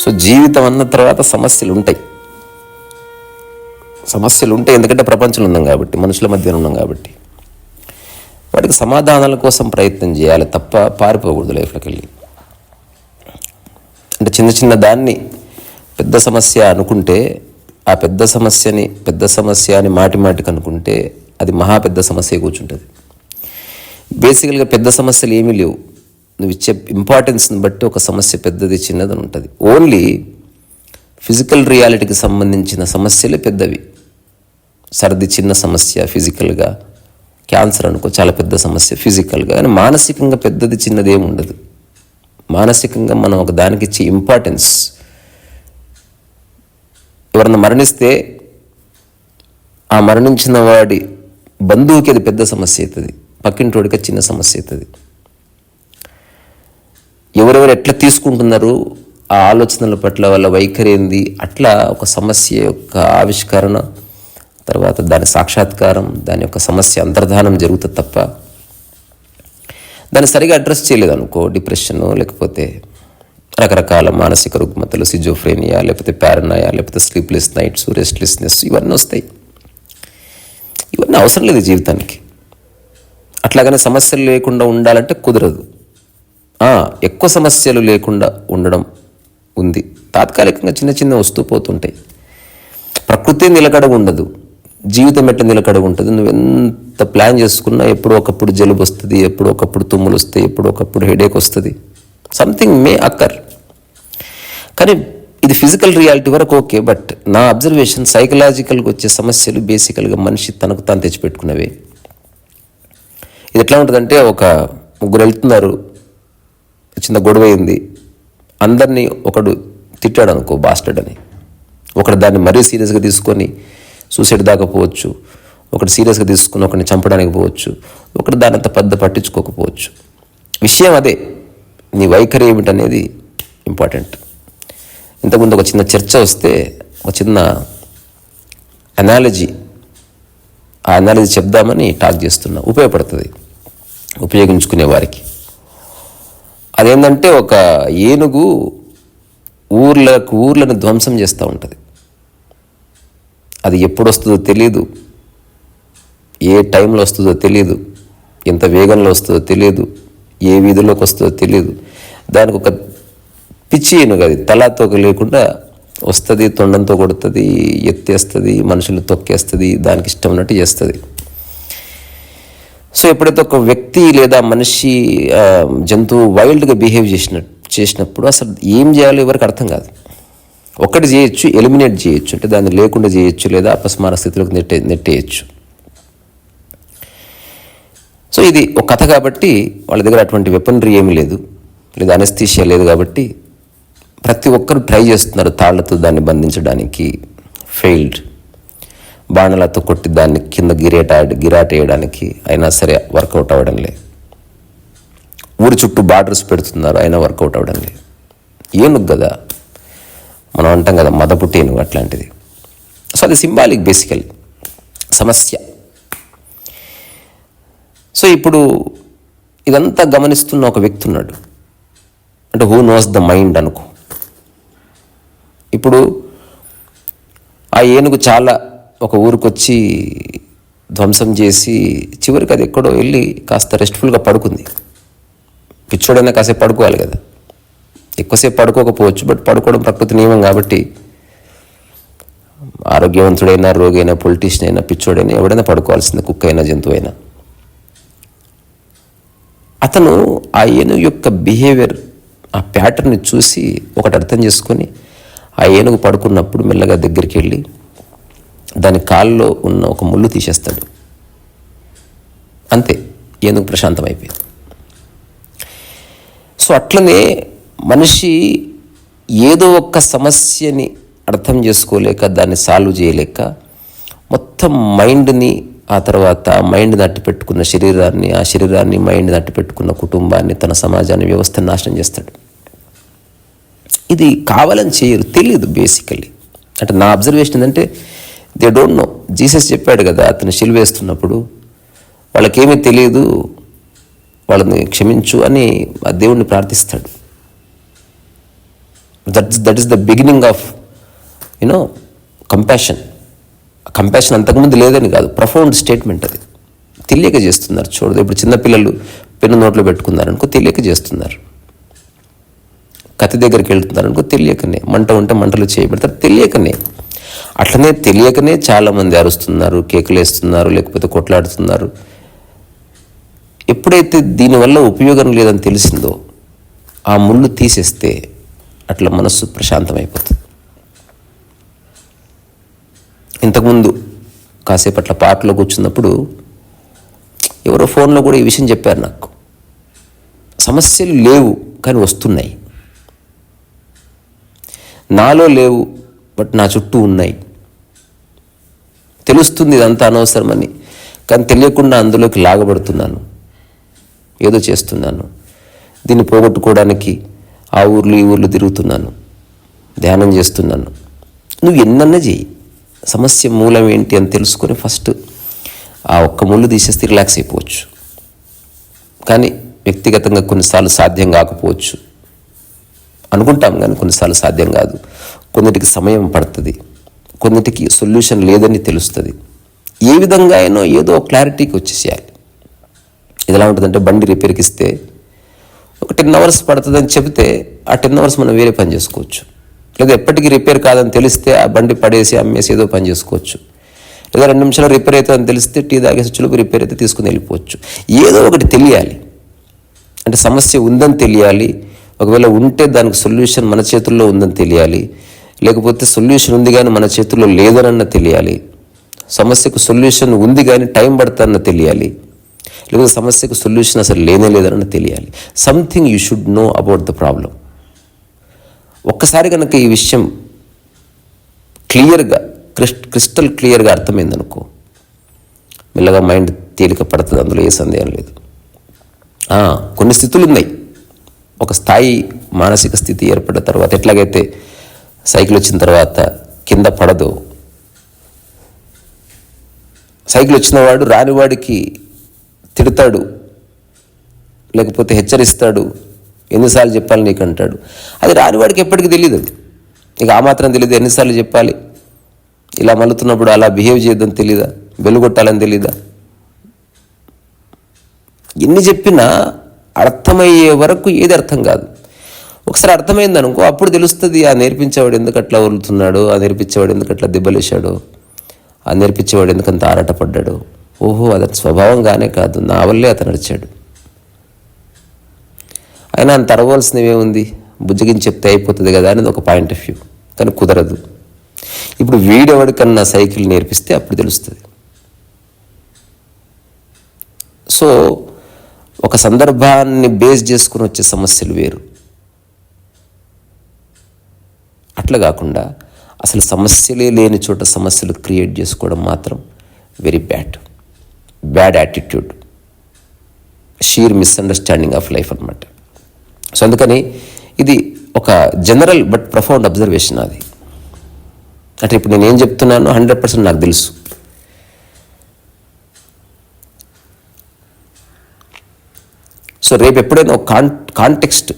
So జీవితం అన్న తర్వాత సమస్యలు ఉంటాయి సమస్యలు ఉంటాయి ఎందుకంటే ప్రపంచంలో ఉన్నాం కాబట్టి మనుషుల మధ్య ఉన్నాం కాబట్టి. వాటికి సమాధానాల కోసం ప్రయత్నం చేయాలి తప్ప పారిపోకూడదు లైఫ్లోకి వెళ్ళి అంటే చిన్న చిన్న దాన్ని పెద్ద సమస్య అనుకుంటే ఆ పెద్ద సమస్యని పెద్ద సమస్య అని మాటి మాటికి అనుకుంటే అది మహా పెద్ద సమస్య కూర్చుంటుంది. బేసికల్గా పెద్ద సమస్యలు ఏమీ లేవు. నువ్వు ఇచ్చే ఇంపార్టెన్స్ని బట్టి ఒక సమస్య పెద్దది చిన్నది ఉంటుంది. ఓన్లీ ఫిజికల్ రియాలిటీకి సంబంధించిన సమస్యలే పెద్దవి. సర్ది చిన్న సమస్య ఫిజికల్గా క్యాన్సర్ అనుకో చాలా పెద్ద సమస్య ఫిజికల్గా కానీ మానసికంగా పెద్దది చిన్నది ఏమి ఉండదు. మానసికంగా మనం ఒక దానికి ఇచ్చే ఇంపార్టెన్స్ ఎవరన్నా మరణిస్తే ఆ మరణించిన వాడి బంధువుకి అది పెద్ద సమస్య అవుతుంది. పక్కింటోడికి అది చిన్న సమస్య అవుతుంది. ఎవరెవరు ఎట్లా తీసుకుంటున్నారు ఆ ఆలోచనల పట్ల వాళ్ళ వైఖరి ఏంది? అట్లా ఒక సమస్య యొక్క ఆవిష్కరణ తర్వాత దాని సాక్షాత్కారం దాని యొక్క సమస్య అంతర్ధానం జరుగుతుంది తప్ప దాన్ని సరిగా అడ్రస్ చేయలేదు అనుకో డిప్రెషన్ లేకపోతే రకరకాల మానసిక రుగ్మతలు సిజోఫ్రేనియా లేకపోతే ప్యారనాయా లేకపోతే స్లీప్లెస్ నైట్స్ రెస్ట్లెస్నెస్ ఇవన్నీ వస్తాయి. ఇవన్నీ అవసరం లేదు జీవితానికి. అట్లాగనే సమస్యలు లేకుండా ఉండాలంటే కుదరదు. ఎక్కువ సమస్యలు లేకుండా ఉండడం ఉంది. తాత్కాలికంగా చిన్న చిన్న వస్తూ పోతుంటాయి. ప్రకృతి నిలకడ ఉండదు. జీవితం ఎట్ట నిలకడ ఉంటుంది? నువ్వు ఎంత ప్లాన్ చేసుకున్నా ఎప్పుడో ఒకప్పుడు జలుబు వస్తుంది ఎప్పుడో ఒకప్పుడు తుమ్ములు వస్తాయి ఎప్పుడో ఒకప్పుడు హెడేక్ వస్తుంది. సంథింగ్ మే అక్కర్ కానీ ఇది ఫిజికల్ రియాలిటీ వరకు ఓకే బట్ నా అబ్జర్వేషన్ సైకలాజికల్గా వచ్చే సమస్యలు బేసికల్గా మనిషి తనకు తాను తెచ్చిపెట్టుకున్నవి. ఇది ఎట్లా ఉంటుందంటే ఒక ముగ్గురు వెళ్తున్నారు చిన్న గొడవ అయింది అందరినీ ఒకడు తిట్టాడు అనుకో బాస్టర్డ్ అని. ఒకడు దాన్ని మరీ సీరియస్గా తీసుకొని సూసైడ్ దాకా పోవచ్చు. ఒకటి సీరియస్గా తీసుకుని ఒకరిని చంపడానికి పోవచ్చు. ఒకటి దాని అంత పెద్ద పట్టించుకోకపోవచ్చు. విషయం అదే నీ వైఖరి ఏమిటనేది ఇంపార్టెంట్ ఇంతకుముందు ఒక చిన్న చర్చ వస్తే ఒక చిన్న అనాలజీ ఆ అనాలజీ చెప్దామని టాక్ చేస్తున్నా. ఉపయోగపడుతుంది. ఉపయోగించుకునే వారికి అదేంటంటే ఒక ఏనుగు ఊర్లకు ఊర్లను ధ్వంసం చేస్తూ ఉంటుంది. అది ఎప్పుడు వస్తుందో తెలియదు ఏ టైంలో వస్తుందో తెలియదు ఎంత వేగంలో వస్తుందో తెలియదు ఏ వీధిలోకి వస్తుందో తెలియదు దానికి ఒక పిచ్చి ఏనుగు అది. తలాతోక లేకుండా వస్తుంది తొండంతో కొడుతుంది ఎత్తేస్తుంది మనుషులు తొక్కేస్తుంది దానికి ఇష్టం ఉన్నట్టు చేస్తుంది. సో ఎప్పుడైతే ఒక వ్యక్తి లేదా మనిషి జంతువు వైల్డ్గా బిహేవ్ చేసిన చేసినప్పుడు అసలు ఏం చేయాలో ఎవరికి అర్థం కాదు. ఒక్కటి చేయొచ్చు ఎలిమినేట్ చేయొచ్చు. అంటే దాన్ని లేకుండా చేయొచ్చు లేదా అపస్మార స్థితిలోకి నెట్టే నెట్టేయచ్చు. సో ఇది ఒక కథ కాబట్టి వాళ్ళ దగ్గర అటువంటి వెపనరీ ఏమీ లేదు. లేదా అనస్థీషియా లేదు కాబట్టి ప్రతి ఒక్కరు ట్రై చేస్తున్నారు తాళ్ళతో దాన్ని బంధించడానికి ఫెయిల్డ్ బాణలతో కొట్టి దాన్ని కింద గిరేట గిరాటేయడానికి అయినా సరే వర్కౌట్ అవ్వడం లేదు. ఊరి చుట్టూ బార్డర్స్ పెడుతున్నారు అయినా వర్కౌట్ అవ్వడం లేదు. ఏనుగు కదా? మనం అంటాం కదా మదపుట్టి ఏనుగు అట్లాంటిది. సో అది సింబాలిక్ బేసికల్ సమస్య. సో ఇప్పుడు ఇదంతా గమనిస్తున్న ఒక వ్యక్తి ఉన్నాడు. అంటే హూ నోస్ ద మైండ్ అనుకో. ఇప్పుడు ఆ ఏనుగు చాలా ఒక ఊరికొచ్చి ధ్వంసం చేసి చివరికి అది ఎక్కడో వెళ్ళి కాస్త రెస్ట్ఫుల్గా పడుకుంది. పిచ్చోడైనా కాసేపు పడుకోవాలి కదా. ఎక్కువసేపు పడుకోకపోవచ్చు బట్ పడుకోవడం ప్రకృతి నియమం కాబట్టి ఆరోగ్యవంతుడైనా రోగి అయినా పొలిటీషియన్ అయినా పిచ్చోడైనా ఎవడైనా పడుకోవాల్సిందే కుక్క అయినా జంతువు అయినా అతను ఆ ఏనుగు యొక్క బిహేవియర్ ఆ ప్యాటర్న్ని చూసి ఒకటి అర్థం చేసుకొని ఆ ఏనుగు పడుకున్నప్పుడు మెల్లగా దగ్గరికి వెళ్ళి దాని కాల్లో ఉన్న ఒక ముళ్ళు తీసేస్తాడు. అంతే ఎందుకు ప్రశాంతం అయిపోయింది సో అట్లనే మనిషి ఏదో ఒక సమస్యని అర్థం చేసుకోలేక దాన్ని సాల్వ్ చేయలేక మొత్తం మైండ్ని ఆ తర్వాత మైండ్ని అట్టి పెట్టుకున్న శరీరాన్ని ఆ శరీరాన్ని మైండ్ని అట్టి పెట్టుకున్న కుటుంబాన్ని తన సమాజాన్ని వ్యవస్థను నాశనం చేస్తాడు. ఇది కావాలని చేయరు తెలియదు బేసికలీ అంటే నా అబ్జర్వేషన్ ఏంటంటే దే డోంట్ నో జీసస్ చెప్పాడు కదా అతను సిలువేస్తున్నప్పుడు వాళ్ళకేమీ తెలియదు వాళ్ళని క్షమించు అని ఆ దేవుణ్ణి ప్రార్థిస్తాడు. That that is the beginning of you know compassion compassion అంతకుముందు లేదని కాదు ప్రొఫౌండ్ స్టేట్మెంట్ అది. తెలియక చేస్తున్నారు. చూడదు ఇప్పుడు చిన్నపిల్లలు పెన్ను నోట్లో పెట్టుకున్నారు అనుకో తెలియక చేస్తున్నారు. కత్తి దగ్గరికి వెళ్తున్నారు అనుకో తెలియకనే మంట ఉంటే మంటలు చేయబెడతారు తెలియకనే. అట్లనే తెలియకనే చాలామంది అరుస్తున్నారు కేకులు వేస్తున్నారు లేకపోతే కొట్లాడుతున్నారు. ఎప్పుడైతే దీనివల్ల ఉపయోగం లేదని తెలిసిందో ఆ ముళ్ళు తీసేస్తే అట్లా మనస్సు ప్రశాంతమైపోతుంది. ఇంతకుముందు కాసేపు అట్లా పార్క్లో కూర్చున్నప్పుడు ఎవరో ఫోన్లో కూడా ఈ విషయం చెప్పారు నాకు. సమస్యలు లేవు కానీ వస్తున్నాయి. నాలో లేవు బట్ నా చుట్టూ ఉన్నాయి. తెలుస్తుంది ఇదంతా అనవసరమని కానీ తెలియకుండా అందులోకి లాగబడుతున్నాను. ఏదో చేస్తున్నాను. దీన్ని పోగొట్టుకోవడానికి ఆ ఊర్లు ఈ ఊర్లు తిరుగుతున్నాను. ధ్యానం చేస్తున్నాను. నువ్వు ఎన్నన్నా చెయ్యి. సమస్య మూలం ఏంటి అని తెలుసుకొని ఫస్ట్ ఆ ఒక్క ముళ్ళు తీసేస్తే రిలాక్స్ అయిపోవచ్చు. కానీ వ్యక్తిగతంగా కొన్నిసార్లు సాధ్యం కాకపోవచ్చు. అనుకుంటాం కానీ కొన్నిసార్లు సాధ్యం కాదు. కొన్నిటికి సమయం పడుతుంది. కొన్నిటికి సొల్యూషన్ లేదని తెలుస్తుంది. ఏ విధంగా అయినా ఏదో క్లారిటీకి వచ్చేసేయాలి. ఇది ఎలా ఉంటుందంటే బండి రిపేర్కి ఇస్తే ఒక టెన్ అవర్స్ పడుతుందని చెబితే ఆ టెన్ అవర్స్ మనం వేరే పని చేసుకోవచ్చు. లేదా ఎప్పటికీ రిపేర్ కాదని తెలిస్తే ఆ బండి పడేసి అమ్మేసి ఏదో పని చేసుకోవచ్చు. లేదా రెండు నిమిషాలు రిపేర్ అవుతుందని తెలిస్తే టీ తాగేసి చులుపు రిపేర్ అయితే తీసుకుని వెళ్ళిపోవచ్చు. ఏదో ఒకటి తెలియాలి. అంటే సమస్య ఉందని తెలియాలి. ఒకవేళ ఉంటే దానికి సొల్యూషన్ మన చేతుల్లో ఉందని తెలియాలి. లేకపోతే సొల్యూషన్ ఉంది కానీ మన చేతుల్లో లేదనన్న తెలియాలి. సమస్యకు సొల్యూషన్ ఉంది కానీ టైం పడుతుందన్న తెలియాలి. లేకపోతే సమస్యకు సొల్యూషన్ అసలు లేనే లేదన్న తెలియాలి. Something you should know about the problem ఒక్కసారి కనుక ఈ విషయం క్లియర్గా క్రిస్ క్రిస్టల్ క్లియర్గా అర్థమైందనుకో మెల్లగా మైండ్ తేలిక పడుతుంది అందులో ఏ సందేహం లేదు. కొన్ని స్థితులు ఉన్నాయి ఒక స్థాయి మానసిక స్థితి ఏర్పడిన తర్వాత ఎట్లాగైతే సైకిల్ వచ్చిన తర్వాత కింద పడదు. సైకిల్ వచ్చిన వాడు రానివాడికి తిడతాడు లేకపోతే హెచ్చరిస్తాడు ఎన్నిసార్లు చెప్పాలి నీకు అంటాడు అది రానివాడికి ఎప్పటికీ తెలియదు అది. ఇక ఆ మాత్రం తెలియదు ఎన్నిసార్లు చెప్పాలి? ఇలా మలుతున్నప్పుడు అలా బిహేవ్ చేయొద్దని తెలీదా? వెలుగొట్టాలని తెలీదా? ఎన్ని చెప్పినా అర్థమయ్యే వరకు ఏది అర్థం కాదు. ఒకసారి అర్థమైంది అనుకో అప్పుడు తెలుస్తుంది ఆ నేర్పించేవాడు ఎందుకు అట్లా వదులుతున్నాడు ఆ నేర్పించేవాడు ఎందుకు అట్లా దెబ్బలేశాడు? ఆ నేర్పించేవాడు ఎందుకు అంత ఆరాటపడ్డాడు? ఓహో అతని స్వభావంగానే కాదు నా వల్లే అతను నడిచాడు అయినా అంత అరవలసినవి ఉంది బుజ్జగించి చెప్తే అయిపోతుంది కదా అనేది ఒక పాయింట్ ఆఫ్ వ్యూ కానీ కుదరదు. ఇప్పుడు వీడెవడికన్నా సైకిల్ నేర్పిస్తే అప్పుడు తెలుస్తుంది. సో ఒక సందర్భాన్ని బేస్ చేసుకుని వచ్చే సమస్యలు వేరు. అట్లా కాకుండా అసలు సమస్యలే లేని చోట సమస్యలు క్రియేట్ చేసుకోవడం మాత్రం very bad bad attitude sheer misunderstanding of life అనమాట సో అందుకని ఇది ఒక జనరల్ బట్ ప్రొఫౌండ్ అబ్జర్వేషన్ అది. అంటే ఇప్పుడు నేను ఏం చెప్తున్నానో హండ్రెడ్ పర్సెంట్ నాకు తెలుసు. సో రేపు ఎప్పుడైనా ఒక కాన్ కాంటెక్స్ట్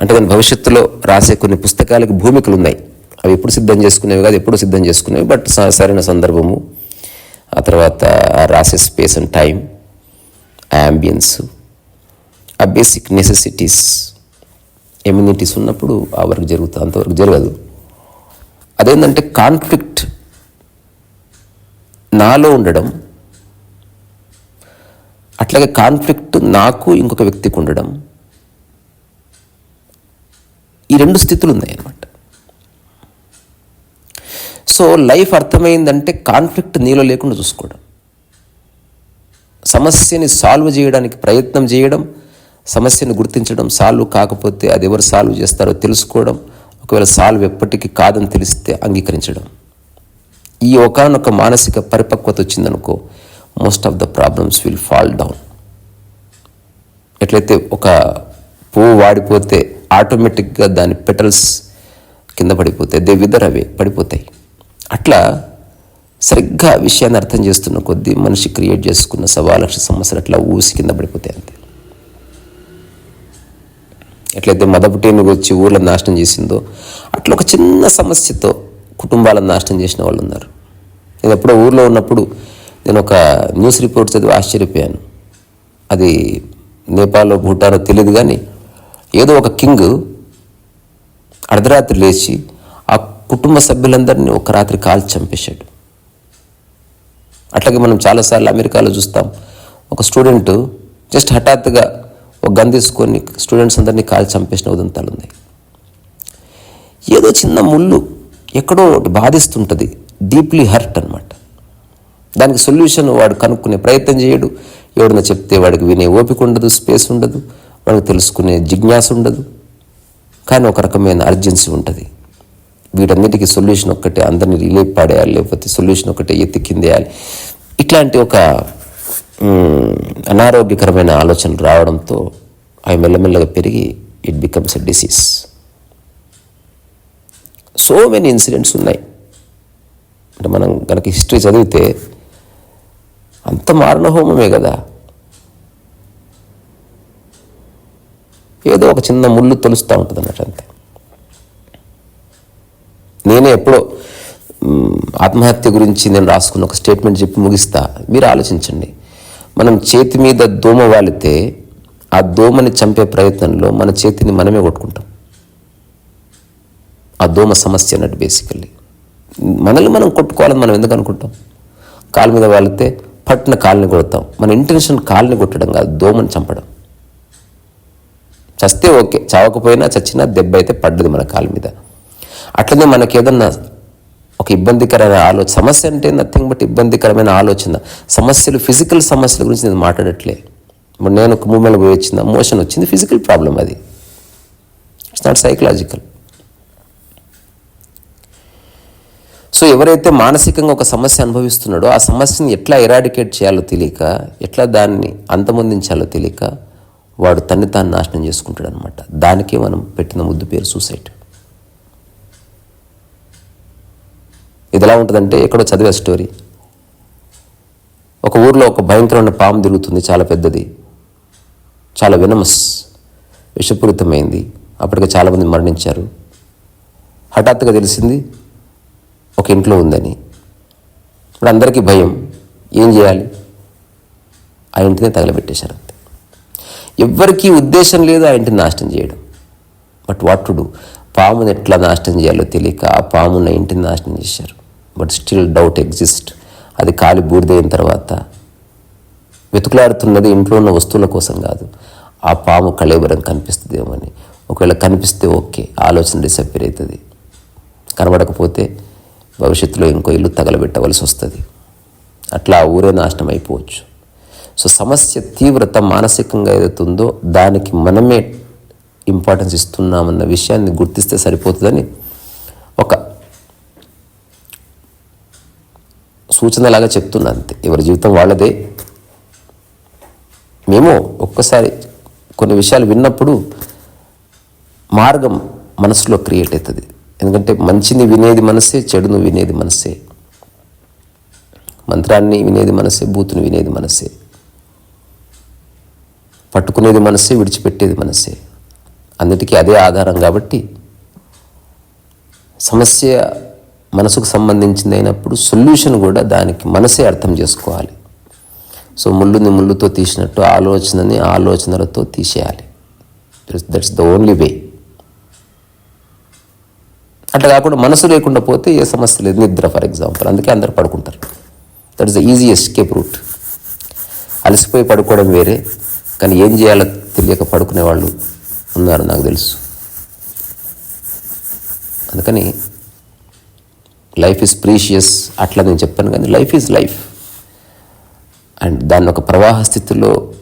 అంటే మన భవిష్యత్తులో రాసే కొన్ని పుస్తకాలకు భూమికలు ఉన్నాయి అవి ఎప్పుడు సిద్ధం చేసుకునేవి కాదు ఎప్పుడు సిద్ధం చేసుకునేవి బట్ సరైన సందర్భము. ఆ తర్వాత రాసే స్పేస్ అండ్ టైం యాంబియన్స్ ఆ బేసిక్ నెసెసిటీస్ ఎమ్యూనిటీస్ ఉన్నప్పుడు ఆ వర్క్ జరుగుతుంది అంతవరకు జరగదు. అదేంటంటే కాన్ఫ్లిక్ట్ నాలో ఉండడం అట్లాగే కాన్ఫ్లిక్ట్ నాకు ఇంకొక వ్యక్తికి ఉండడం ఈ రెండు స్థితులు ఉన్నాయి అన్నమాట. సో లైఫ్ అర్థమైందంటే కాన్ఫ్లిక్ట్ నీలో లేకుండా చూసుకోవడం. సమస్యని సాల్వ్ చేయడానికి ప్రయత్నం చేయడం సమస్యను గుర్తించడం సాల్వ్ కాకపోతే అది ఎవరు సాల్వ్ చేస్తారో తెలుసుకోవడం ఒకవేళ సాల్వ్ ఎప్పటికీ కాదని తెలిస్తే అంగీకరించడం. ఈ ఒకనొక మానసిక పరిపక్వత వచ్చిందనుకో most of the problems will fall down ఎట్లయితే ఒక పువ్వు వాడిపోతే ఆటోమేటిక్గా దాని పెటల్స్ కింద పడిపోతాయి. దే విదర్ పడిపోతాయి. అట్లా సరిగ్గా విషయాన్ని అర్థం చేస్తున్న కొద్దీ మనిషి క్రియేట్ చేసుకున్న సవా లక్ష సమస్యలు అట్లా ఊసి కింద పడిపోతాయి అంతే. ఎట్లయితే మదపుటేనుగు వచ్చి ఊర్లను నాశనం చేసిందో అట్లా ఒక చిన్న సమస్యతో కుటుంబాలను నాశనం చేసిన వాళ్ళు ఉన్నారు. నేను ఎప్పుడో ఊర్లో ఉన్నప్పుడు నేను ఒక న్యూస్ రిపోర్ట్ చదివి ఆశ్చర్యపోయాను. అది నేపాల్లో భూటానో తెలియదు కానీ ఏదో ఒక కింగ్ అర్ధరాత్రి లేచి ఆ కుటుంబ సభ్యులందరినీ ఒక రాత్రి కాల్చి చంపేశాడు. అట్లాగే మనం చాలాసార్లు అమెరికాలో చూస్తాం ఒక స్టూడెంట్ జస్ట్ హఠాత్తుగా ఒక గన్ తీసుకొని స్టూడెంట్స్ అందరినీ కాల్చి చంపేసిన ఉదంతాలు ఉన్నాయి. ఏదో చిన్న ముళ్ళు ఎక్కడో ఒకటి బాధిస్తుంటుంది డీప్లీ హర్ట్ అనమాట దానికి సొల్యూషన్ వాడు కనుక్కునే ప్రయత్నం చేయడు ఎవడన్నా చెప్తే వాడికి వినే ఓపిక ఉండదు స్పేస్ ఉండదు మనకు తెలుసుకునే జిజ్ఞాస ఉండదు. కానీ ఒక రకమైన అర్జెన్సీ ఉంటుంది. వీటన్నిటికీ సొల్యూషన్ ఒక్కటే అందరినీ రిలే పాడేయాలి లేకపోతే సొల్యూషన్ ఒకటే ఎత్తి కిందేయాలి. ఇట్లాంటి ఒక అనారోగ్యకరమైన ఆలోచనలు రావడంతో అవి మెల్లమెల్లగా పెరిగి it becomes a disease so many incidents ఉన్నాయి. అంటే మనం కనుక హిస్టరీ చదివితే అంత మారణహోమమే కదా. ఏదో ఒక చిన్న ముళ్ళు తొలుస్తూ ఉంటుంది అన్నట్టు అంతే. నేనే ఎప్పుడో ఆత్మహత్య గురించి నేను రాసుకున్న ఒక స్టేట్మెంట్ చెప్పి ముగిస్తా. మీరు ఆలోచించండి. మనం చేతి మీద దోమ వాలితే ఆ దోమని చంపే ప్రయత్నంలో మన చేతిని మనమే కొట్టుకుంటాం. ఆ దోమ సమస్య అన్నట్టు బేసికల్లీ మనల్ని మనం కొట్టుకోవాలని మనం ఎందుకు అనుకుంటాం? కాలు మీద వాలితే పట్టిన కాలుని కొడతాం. మన ఇంటెన్షన్ కాలుని కొట్టడం కాదు దోమని చంపడం. చస్తే ఓకే చావకపోయినా చచ్చినా దెబ్బ అయితే పడ్డది మన కాలు మీద. అట్లనే మనకి ఏదన్నా ఒక ఇబ్బందికరమైన ఆలోచన సమస్య అంటే నథింగ్ బట్ ఇబ్బందికరమైన ఆలోచన. సమస్యలు ఫిజికల్ సమస్యల గురించి నేను మాట్లాడట్లే. ఇప్పుడు నేను ఒక మూమెంట్ పోయి వచ్చింది మోషన్ వచ్చింది ఫిజికల్ ప్రాబ్లం అది. ఇట్స్ నాట్ సైకలాజికల్ సో ఎవరైతే మానసికంగా ఒక సమస్య అనుభవిస్తున్నాడో ఆ సమస్యని ఎట్లా ఎరాడికేట్ చేయాలో తెలియక ఎట్లా దాన్ని అంతమొందించాలో తెలియక వాడు తన్ని తాను నాశనం చేసుకుంటాడు అనమాట దానికే మనం పెట్టిన ముద్దు పేరు సూసైడ్. ఇది ఎలా ఉంటుందంటే ఎక్కడో చదివే స్టోరీ. ఒక ఊర్లో ఒక భయంకరమైన పాము తిరుగుతుంది చాలా పెద్దది. చాలా వినమస్ విషపూరితమైంది. అప్పటికే చాలామంది మరణించారు. హఠాత్తుగా తెలిసింది ఒక ఇంట్లో ఉందని. ఇప్పుడు అందరికీ భయం ఏం చేయాలి? ఆ ఇంటినే తగలబెట్టేశారు. ఎవ్వరికీ ఉద్దేశం లేదు ఆ ఇంటిని నాశనం చేయడం. బట్ వాట్ టు డూ పాముని ఎట్లా నాశనం చేయాలో తెలియక ఆ పామున్న ఇంటిని నాశనం చేశారు. బట్ స్టిల్ డౌట్ ఎగ్జిస్ట్ అది కాలి బూడిదైన తర్వాత వెతుకులాడుతున్నది ఇంట్లో ఉన్న వస్తువుల కోసం కాదు. ఆ పాము కళేబరం కనిపిస్తుందేమో అని ఒకవేళ కనిపిస్తే ఓకే ఆలోచన డిసప్పేర్ అవుతుంది. కనబడకపోతే భవిష్యత్తులో ఇంకో ఇల్లు తగలబెట్టవలసి వస్తుంది. అట్లా ఆ ఊరే నాశనం అయిపోవచ్చు. సో సమస్య తీవ్రత మానసికంగా ఏదైతుందో దానికి మనమే ఇంపార్టెన్స్ ఇస్తున్నామన్న విషయాన్ని గుర్తిస్తే సరిపోతుందని ఒక సూచనలాగా చెప్తున్నా అంతే. ఎవరి జీవితం వాళ్ళదే. మేము ఒక్కసారి కొన్ని విషయాలు విన్నప్పుడు మార్గం మనసులో క్రియేట్ అవుతుంది ఎందుకంటే మంచిని వినేది మనసే చెడును వినేది మనసే. మంత్రాన్ని వినేది మనసే బూతుని వినేది మనసే. పట్టుకునేది మనసే విడిచిపెట్టేది మనసే. అన్నిటికీ అదే ఆధారం కాబట్టి సమస్య మనసుకు సంబంధించింది అయినప్పుడు సొల్యూషన్ కూడా దానికి మనసే అర్థం చేసుకోవాలి. సో ముళ్ళుని ముళ్ళుతో తీసినట్టు ఆలోచనని ఆలోచనలతో తీసేయాలి. దట్స్ ద ఓన్లీ వే అట్లా కాకుండా మనసు లేకుండా పోతే ఏ సమస్య లేదు. నిద్ర ఫర్ ఎగ్జాంపుల్ అందుకే అందరు పడుకుంటారు. That is the easy escape route అలసిపోయి పడుకోవడం వేరే. కానీ ఏం చేయాలో తెలియక పడుకునే వాళ్ళు ఉన్నారు నాకు తెలుసు. అందుకని లైఫ్ ఈజ్ ప్రీషియస్ అట్లా నేను చెప్పాను కానీ లైఫ్ ఈజ్ లైఫ్. అండ్ దాన్ని ఒక ప్రవాహ స్థితిలో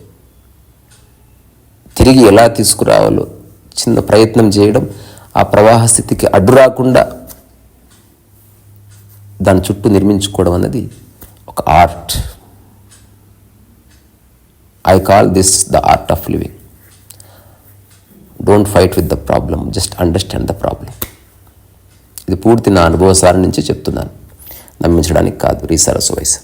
తిరిగి ఎలా తీసుకురావాలో చిన్న ప్రయత్నం చేయడం ఆ ప్రవాహ స్థితికి అడ్డు రాకుండా దాని చుట్టూ నిర్మించుకోవడం అనేది ఒక art. I call this the art of living don't fight with the problem just understand the problem ఇది పూర్తి నా అనుభవసారి నుంచి చెప్తున్నాను. నమ్మించడానికి కాదు రీసరస్ వయసు